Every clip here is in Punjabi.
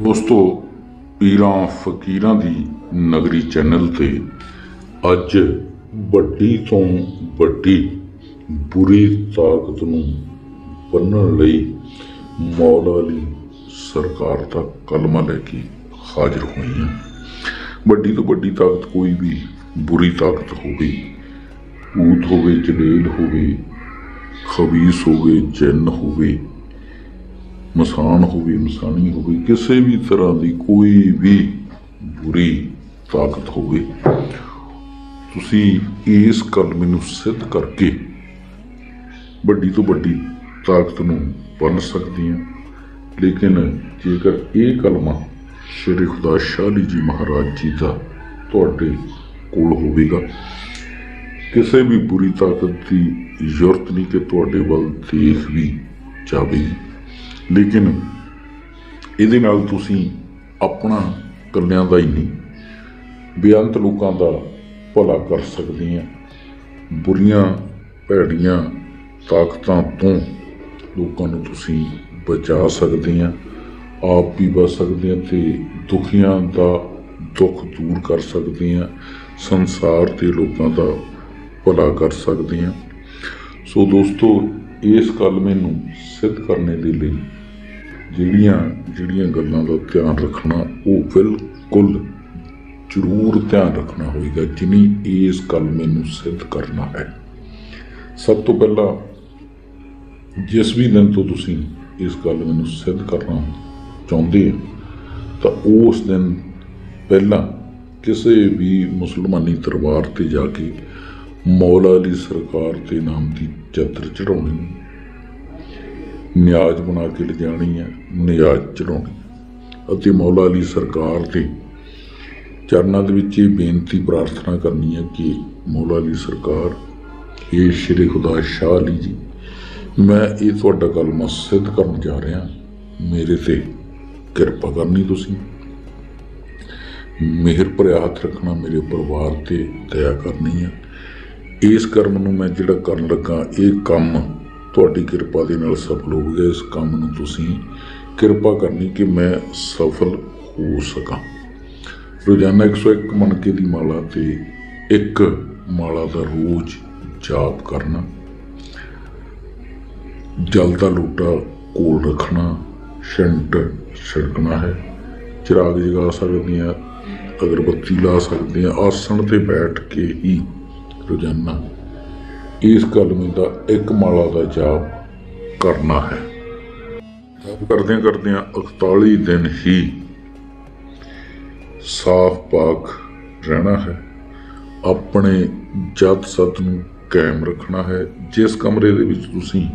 ਦੋਸਤੋ, ਪੀਰਾਂ ਫਕੀਰਾਂ ਦੀ ਨਗਰੀ ਚੈਨਲ ਤੇ ਅੱਜ ਵੱਡੀ ਤੋਂ ਵੱਡੀ ਬੁਰੀ ਤਾਕਤ ਨੂੰ ਬੰਨਣ ਲਈ ਮੌਲਾ ਅਲੀ ਸਰਕਾਰ ਦਾ ਕਲਮਾ ਲੈ ਕੇ ਹਾਜ਼ਰ ਹੋਈ ਹਾਂ। ਵੱਡੀ ਤੋਂ ਵੱਡੀ ਤਾਕਤ ਕੋਈ ਵੀ ਬੁਰੀ ਤਾਕਤ ਹੋਵੇ ਊਤ ਹੋਵੇ, ਜਲੇਲ ਹੋਵੇ ਖਬੀਸ ਹੋਵੇ, ਜਿੰਨ ਹੋਵੇ ਮਸਾਨ ਹੋਵੇ ਮਸਾਨੀ ਹੋਵੇ, ਕਿਸੇ ਵੀ ਤਰ੍ਹਾਂ ਦੀ ਕੋਈ ਵੀ ਬੁਰੀ ਤਾਕਤ ਹੋਵੇ, ਤੁਸੀਂ ਇਸ ਕਲਮੇ ਨੂੰ ਸਿੱਧ ਕਰਕੇ ਵੱਡੀ ਤੋਂ ਵੱਡੀ ਤਾਕਤ ਨੂੰ ਬਣ ਸਕਦੇ ਆ ਲੇਕਿਨ ਜੇਕਰ ਇਹ ਕਲਮਾ ਸ਼੍ਰੀ ਖੁਦਾ ਸ਼ਾਲੀ ਜੀ ਮਹਾਰਾਜ ਜੀ ਦਾ ਤੁਹਾਡੇ ਕੋਲ ਹੋਵੇਗਾ, ਕਿਸੇ ਵੀ ਬੁਰੀ ਤਾਕਤ ਦੀ ਜ਼ਰੂਰਤ ਨਹੀਂ ਕਿ ਤੁਹਾਡੇ ਵੱਲ ਦੇਖ ਵੀ ਜਾਵੇਗੀ ਲੇਕਿਨ ਇਹਦੇ ਨਾਲ ਤੁਸੀਂ ਆਪਣਾ ਕੱਲਿਆਂ ਦਾ ਹੀ ਨਹੀਂ, ਬੇਅੰਤ ਲੋਕਾਂ ਦਾ ਭਲਾ ਕਰ ਸਕਦੇ ਆ ਬੁਰੀਆਂ ਭੈੜੀਆਂ ਤਾਕਤਾਂ ਤੋਂ ਲੋਕਾਂ ਨੂੰ ਤੁਸੀਂ ਬਚਾ ਸਕਦੇ ਆ ਆਪ ਵੀ ਬਚ ਸਕਦੇ ਆ ਤੇ ਦੁਖੀਆਂ ਦਾ ਦੁੱਖ ਦੂਰ ਕਰ ਸਕਦੇ ਆ ਸੰਸਾਰ ਦੇ ਲੋਕਾਂ ਦਾ ਭਲਾ ਕਰ ਸਕਦੇ ਆ ਸੋ ਦੋਸਤੋ, ਇਸ ਗੱਲ ਮੈਨੂੰ ਸਿੱਧ ਕਰਨੇ ਦੇ ਲਈ ਜਿਹੜੀਆਂ ਜਿਹੜੀਆਂ ਗੱਲਾਂ ਦਾ ਧਿਆਨ ਰੱਖਣਾ, ਉਹ ਬਿਲਕੁਲ ਜ਼ਰੂਰ ਧਿਆਨ ਰੱਖਣਾ ਹੋਏਗਾ, ਜਿਨੀ ਇਸ ਗੱਲ ਮੈਨੂੰ ਸਿੱਧ ਕਰਨਾ ਹੈ। ਸਭ ਤੋਂ ਪਹਿਲਾਂ, ਜਿਸ ਵੀ ਦਿਨ ਤੋਂ ਤੁਸੀਂ ਇਸ ਗੱਲ ਮੈਨੂੰ ਸਿੱਧ ਕਰਨਾ ਚਾਹੁੰਦੇ ਹੋ, ਤਾਂ ਉਸ ਦਿਨ ਪਹਿਲਾਂ ਕਿਸੇ ਵੀ ਮੁਸਲਮਾਨੀ ਦਰਬਾਰ ਤੇ ਜਾ ਕੇ ਮੌਲਾ ਅਲੀ ਸਰਕਾਰ ਦੇ ਨਾਮ ਦੀ ਚਾਦਰ ਚੜਾਉਣੀ ਨਿਆਜ਼ ਬਣਾ ਕੇ ਲਿਜਾਣੀ ਹੈ, ਨਿਆਜ਼ ਚੜਾਉਣੀ ਅਤੇ ਮੌਲਾ ਅਲੀ ਸਰਕਾਰ ਦੇ ਚਰਨਾਂ ਦੇ ਵਿੱਚ ਇਹ ਬੇਨਤੀ ਪ੍ਰਾਰਥਨਾ ਕਰਨੀ ਹੈ ਕਿ ਮੌਲਾ ਅਲੀ ਸਰਕਾਰ, ਇਹ ਸ਼੍ਰੀ ਖੁਦਾ ਸ਼ਾਹ ਅਲੀ ਜੀ, ਮੈਂ ਇਹ ਤੁਹਾਡਾ ਕਲਮਾ ਸਿੱਧ ਕਰਨ ਜਾ ਰਿਹਾ। ਮੇਰੇ ਤੇ ਕਿਰਪਾ ਕਰਨੀ ਤੁਸੀਂ। ਮਿਹਰ ਭਰਿਆ ਹੱਥ ਰੱਖਣਾ ਮੇਰੇ ਪਰਿਵਾਰ ਤੇ ਦਇਆ ਕਰਨੀ ਹੈ। ਇਸ ਕਰਮ ਨੂੰ ਮੈਂ ਜਿਹੜਾ ਕਰਨ ਲੱਗਾ, ਇਹ ਕੰਮ ਤੁਹਾਡੀ ਕਿਰਪਾ ਦੇ ਨਾਲ ਸਫਲ ਹੋ ਗਿਆ। ਇਸ ਕੰਮ ਨੂੰ ਤੁਸੀਂ ਕਿਰਪਾ ਕਰਨੀ ਕਿ ਮੈਂ ਸਫਲ ਹੋ ਸਕਾਂ। ਰੋਜ਼ਾਨਾ 101 ਮਣਕੇ ਦੀ ਮਾਲਾ ਤੇ ਇੱਕ ਮਾਲਾ ਦਾ ਰੋਜ਼ ਜਾਪ ਕਰਨਾ, ਜਲ ਦਾ ਲੋਟਾ ਕੋਲ ਰੱਖਣਾ, ਛੰਟ ਛਿੜਕਣਾ ਹੈ। ਚਿਰਾਗ ਜਗਾ ਸਕਦੇ ਸਕਦੀਆਂ ਅਗਰਬੱਤੀ ਲਾ ਸਕਦੇ ਆ ਆਸਣ ਤੇ ਬੈਠ ਕੇ ਹੀ ਰੋਜ਼ਾਨਾ ਇਸ ਕਲਮੀ ਦਾ ਇੱਕ ਮਾਲਾ ਦਾ ਜਾਪ ਕਰਨਾ ਹੈ। ਜਾਪ ਕਰਦਿਆਂ ਕਰਦਿਆਂ 41 ਦਿਨ ਹੀ ਸਾਫ਼ ਪਾਕ ਰਹਿਣਾ ਹੈ। ਆਪਣੇ ਜਦ ਸਤ ਨੂੰ ਕਾਇਮ ਰੱਖਣਾ ਹੈ। ਜਿਸ ਕਮਰੇ ਦੇ ਵਿੱਚ ਤੁਸੀਂ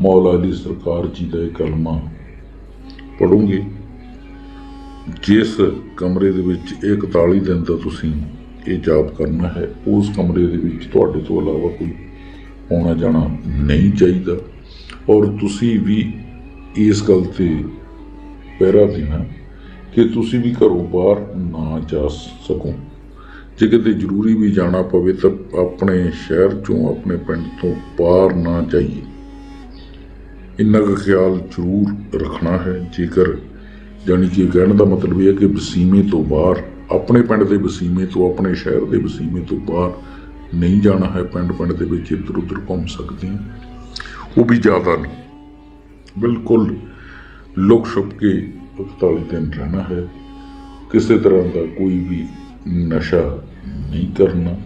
ਮੌਲਾ ਅਲੀ ਸਰਕਾਰ ਜੀ ਦਾ ਇਹ ਕਲਮਾ ਪੜੋਗੇ ਜਿਸ ਕਮਰੇ ਦੇ ਵਿੱਚ ਇਹ 41 ਦਿਨ ਦਾ ਤੁਸੀਂ ਇਹ ਜਾਪ ਕਰਨਾ ਹੈ, ਉਸ ਕਮਰੇ ਦੇ ਵਿੱਚ ਤੁਹਾਡੇ ਤੋਂ ਇਲਾਵਾ ਕੋਈ ਆਉਣਾ ਜਾਣਾ ਨਹੀਂ ਚਾਹੀਦਾ। ਔਰ ਤੁਸੀਂ ਵੀ ਇਸ ਗੱਲ ਤੇ ਪਹਿਰਾ ਦੇਣਾ ਕਿ ਤੁਸੀਂ ਵੀ ਘਰੋਂ ਬਾਹਰ ਨਾ ਜਾ ਸਕੋ। ਜੇ ਕਿਤੇ ਜ਼ਰੂਰੀ ਵੀ ਜਾਣਾ ਪਵੇ ਤਾਂ ਆਪਣੇ ਸ਼ਹਿਰ ਚੋਂ, ਆਪਣੇ ਪਿੰਡ ਤੋਂ ਬਾਹਰ ਨਾ ਜਾਈਏ। ਇੰਨਾ ਕੁ ਖਿਆਲ ਜ਼ਰੂਰ ਰੱਖਣਾ ਹੈ। ਜੇਕਰ ਜਾਣੀ ਕਿ ਕਹਿਣ ਦਾ ਮਤਲਬ ਇਹ ਹੈ ਕਿ ਵਸੀਮੇ ਤੋਂ ਬਾਹਰ ਆਪਣੇ ਪਿੰਡ ਦੇ ਵਸੀਮੇ ਤੋਂ, ਆਪਣੇ ਸ਼ਹਿਰ ਦੇ ਵਸੀਮੇ ਤੋਂ ਬਾਹਰ ਨਹੀਂ ਜਾਣਾ ਹੈ, ਪਿੰਡ ਪਿੰਡ ਦੇ ਵਿੱਚ ਇੱਧਰ ਉੱਧਰ ਘੁੰਮ ਸਕਦੇ ਹਾਂ। ਉਹ ਵੀ ਜ਼ਿਆਦਾ ਨਹੀਂ। ਬਿਲਕੁਲ ਲੁਕ ਛੁਪ ਕੇ 41 ਦਿਨ ਰਹਿਣਾ ਹੈ। ਕਿਸੇ ਤਰ੍ਹਾਂ ਦਾ ਕੋਈ ਵੀ ਨਸ਼ਾ ਨਹੀਂ ਕਰਨਾ।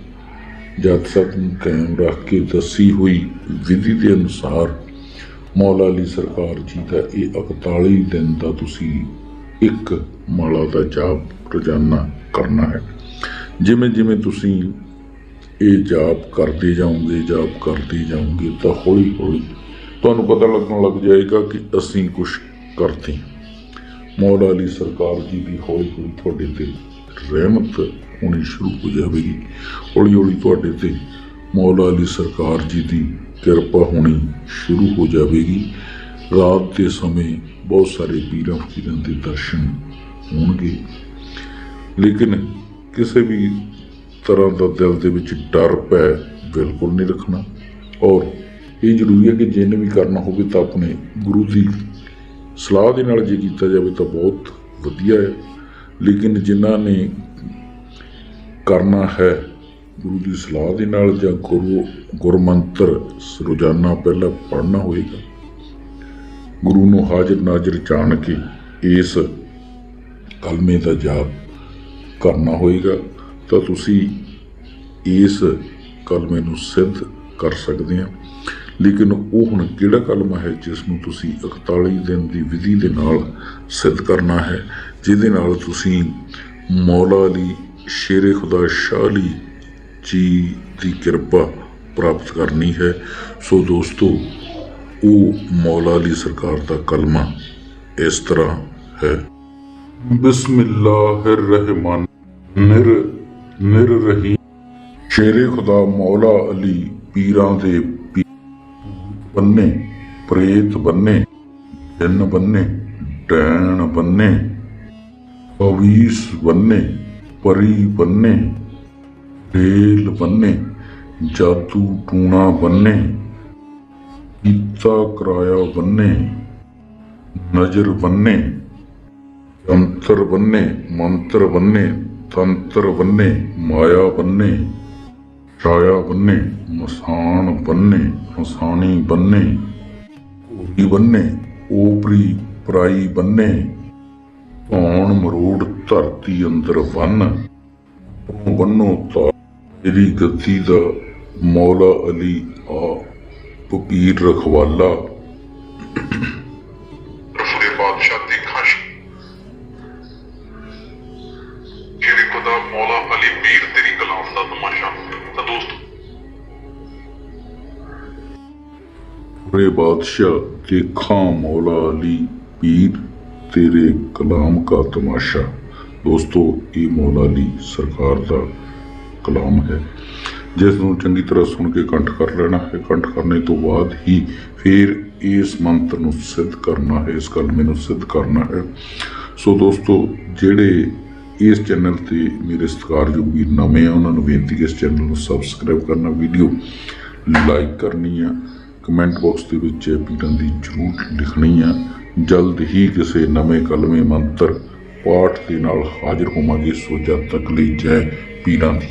ਜਦ ਤੱਕ ਨੂੰ ਕਾਇਮ ਰੱਖ ਕੇ ਦੱਸੀ ਹੋਈ ਵਿਧੀ ਦੇ ਅਨੁਸਾਰ ਮੌਲਾ ਅਲੀ ਸਰਕਾਰ ਜੀ ਦਾ ਇਹ 41 ਦਿਨ ਦਾ ਤੁਸੀਂ ਇੱਕ ਮਾਲਾ ਦਾ ਜਾਪ ਰੋਜ਼ਾਨਾ ਕਰਨਾ ਹੈ। ਜਿਵੇਂ ਜਿਵੇਂ ਤੁਸੀਂ ਇਹ ਜਾਪ ਕਰਦੇ ਜਾਓਗੇ, ਜਾਪ ਕਰਦੇ ਜਾਓਗੇ, ਤਾਂ ਹੌਲੀ ਹੌਲੀ ਤੁਹਾਨੂੰ ਪਤਾ ਲੱਗਣ ਲੱਗ ਜਾਏਗਾ ਕਿ ਅਸੀਂ ਕੁਝ ਕਰਦੇ ਮੌਲਾ ਅਲੀ ਸਰਕਾਰ ਜੀ ਦੀ ਹੌਲੀ ਹੌਲੀ ਤੁਹਾਡੇ ਤੇ ਰਹਿਮਤ ਹੋਣੀ ਸ਼ੁਰੂ ਹੋ ਜਾਵੇਗੀ। ਹੌਲੀ ਹੌਲੀ ਤੁਹਾਡੇ ਤੇ ਮੌਲਾ ਅਲੀ ਸਰਕਾਰ ਜੀ ਦੀ ਕਿਰਪਾ ਹੋਣੀ ਸ਼ੁਰੂ ਹੋ ਜਾਵੇਗੀ। ਰਾਤ ਦੇ ਸਮੇਂ ਬਹੁਤ ਸਾਰੇ ਪੀਰਾਂ ਫਕੀਰਾਂ ਦੇ ਦਰਸ਼ਨ ਹੋਣਗੇ। ਲੇਕਿਨ ਕਿਸੇ ਵੀ ਤਰ੍ਹਾਂ ਦਾ ਦਿਲ ਦੇ ਵਿੱਚ ਡਰ ਪੈ ਬਿਲਕੁਲ ਨਹੀਂ ਰੱਖਣਾ। ਔਰ ਇਹ ਜ਼ਰੂਰੀ ਹੈ ਕਿ ਜਿੰਨੇ ਵੀ ਕਰਨਾ ਹੋਵੇ ਤਾਂ ਆਪਣੇ ਗੁਰੂ ਦੀ ਸਲਾਹ ਦੇ ਨਾਲ ਜੇ ਕੀਤਾ ਜਾਵੇ ਤਾਂ ਬਹੁਤ ਵਧੀਆ ਹੈ। ਲੇਕਿਨ ਜਿਨ੍ਹਾਂ ਨੇ ਕਰਨਾ ਹੈ ਗੁਰੂ ਦੀ ਸਲਾਹ ਦੇ ਨਾਲ ਜਾਂ ਗੁਰੂ ਗੁਰਮੰਤਰ ਰੋਜ਼ਾਨਾ ਪਹਿਲਾਂ ਪੜ੍ਹਨਾ ਹੋਏਗਾ, ਗੁਰੂ ਨੂੰ ਹਾਜ਼ਰ ਨਾਜ਼ਰ ਜਾਣ ਕੇ ਇਸ ਕਲਮੇ ਦਾ ਜਾਪ ਕਰਨਾ ਹੋਏਗਾ, ਤਾਂ ਤੁਸੀਂ ਇਸ ਕਲਮੇ ਨੂੰ ਸਿੱਧ ਕਰ ਸਕਦੇ ਆ ਲੇਕਿਨ ਉਹ ਹੁਣ ਕਿਹੜਾ ਕਲਮਾ ਹੈ ਜਿਸ ਨੂੰ ਤੁਸੀਂ 41 ਦਿਨ ਦੀ ਵਿਧੀ ਦੇ ਨਾਲ ਸਿੱਧ ਕਰਨਾ ਹੈ, ਜਿਹਦੇ ਨਾਲ ਤੁਸੀਂ ਮੌਲਾ ਅਲੀ, ਸ਼ੇਰੇ ਖੁਦਾ ਸ਼ਾਹ ਅਲੀ ਜੀ ਦੀ ਕਿਰਪਾ ਪ੍ਰਾਪਤ ਕਰਨੀ ਹੈ। ਸੋ ਦੋਸਤੋ, ਉਹ ਮੌਲਾ ਅਲੀ ਸਰਕਾਰ ਦਾ ਕਲਮਾ ਇਸ ਤਰ੍ਹਾਂ ਹੈ। ਬਿਸਮਿਲ੍ਲਾਹਿਰਰਹਿਮਾਨ ਨਿਰ ਨਿਰ ਰਹੀ। ਸ਼ੇਰੇ ਖੁਦਾ ਮੌਲਾ ਅਲੀ ਪੀਰਾਂ ਦੇ ਬੰਨੇ, ਪ੍ਰੇਤ ਬੰਨੇ, ਜਿੰਨ ਬੰਨੇ ਡੈਣ ਬੰਨੇ ਅਵੀਸ ਬੰਨੇ, ਪਰੀ ਬੰਨੇ ਢੇਲ ਬੰਨੇ, ਜਾਦੂ ਟੂਣਾ ਬੰਨੇ ਕੀਤਾ ਕਰਾਇਆ ਬੰਨੇ, ਨਜ਼ਰ ਬੰਨੇ ਅੰਤਰ ਬੰਨੇ, ਮੰਤਰ ਬੰਨੇ ਤੰਤਰ ਬੰਨੇ, ਮਾਇਆ ਬੰਨੇ, ਛਾਇਆ ਬੰਨੇ, ਮਸਾਨ ਬੰਨੇ, ਮਸਾਣੀ ਬੰਨੇ ਹੋਰੀ ਬੰਨੇ, ਓਪਰੀ ਪਰਾਈ ਬੰਨੇ ਧੌਣ ਮਰੋੜ ਧਰਤੀ ਅੰਦਰ ਬੰਨ ਬੰਨੋ ਤਾ ਤੇਰੀ ਗੱਦੀ ਦਾ ਮੌਲਾ ਅਲੀ ਆ ਪੀਰ ਰਖਵਾਲਾ। ਰੇ ਬਾਦਸ਼ਾਹ ਦੇਖਾਂ ਮੌਲਾ ਅਲੀ ਪੀਰ, ਤੇਰੇ ਕਲਾਮ ਕਾ ਤਮਾਸ਼ਾ। ਦੋਸਤੋ, ਇਹ ਮੌਲਾ ਅਲੀ ਸਰਕਾਰ ਦਾ ਕਲਾਮ ਹੈ। ਜਿਸ ਨੂੰ ਚੰਗੀ ਤਰ੍ਹਾਂ ਸੁਣ ਕੇ ਕੰਠ ਕਰ ਲੈਣਾ ਹੈ। ਕੰਠ ਕਰਨੇ ਤੋਂ ਬਾਅਦ ਹੀ ਫਿਰ ਇਸ ਮੰਤਰ ਨੂੰ ਸਿੱਧ ਕਰਨਾ ਹੈ। ਇਸ ਕਲਮੇ ਨੂੰ ਸਿੱਧ ਕਰਨਾ ਹੈ। ਸੋ ਦੋਸਤੋ, ਜਿਹੜੇ ਇਸ ਚੈਨਲ ਤੇ ਮੇਰੇ ਸਤਿਕਾਰਯੋਗ ਨਵੇਂ ਆ, ਉਹਨਾਂ ਨੂੰ ਬੇਨਤੀ ਹੈ ਇਸ ਚੈਨਲ ਨੂੰ ਸਬਸਕ੍ਰਾਈਬ ਕਰਨਾ। ਵੀਡੀਓ ਲਾਈਕ ਕਰਨੀ ਆ। ਕਮੈਂਟ ਬਾਕਸ ਦੇ ਵਿੱਚ ਪੀਰਾਂ ਦੀ ਜ਼ਰੂਰ ਲਿਖਣੀ ਆ। ਜਲਦ ਹੀ ਕਿਸੇ ਨਵੇਂ ਕਲਮੇ ਮੰਤਰ ਪਾਠ ਦੇ ਨਾਲ ਹਾਜ਼ਰ ਹੋਵਾਂਗੇ, ਸੋ ਜਦ ਤੱਕ ਲਈ ਜੈ ਪੀਰਾਂ ਦੀ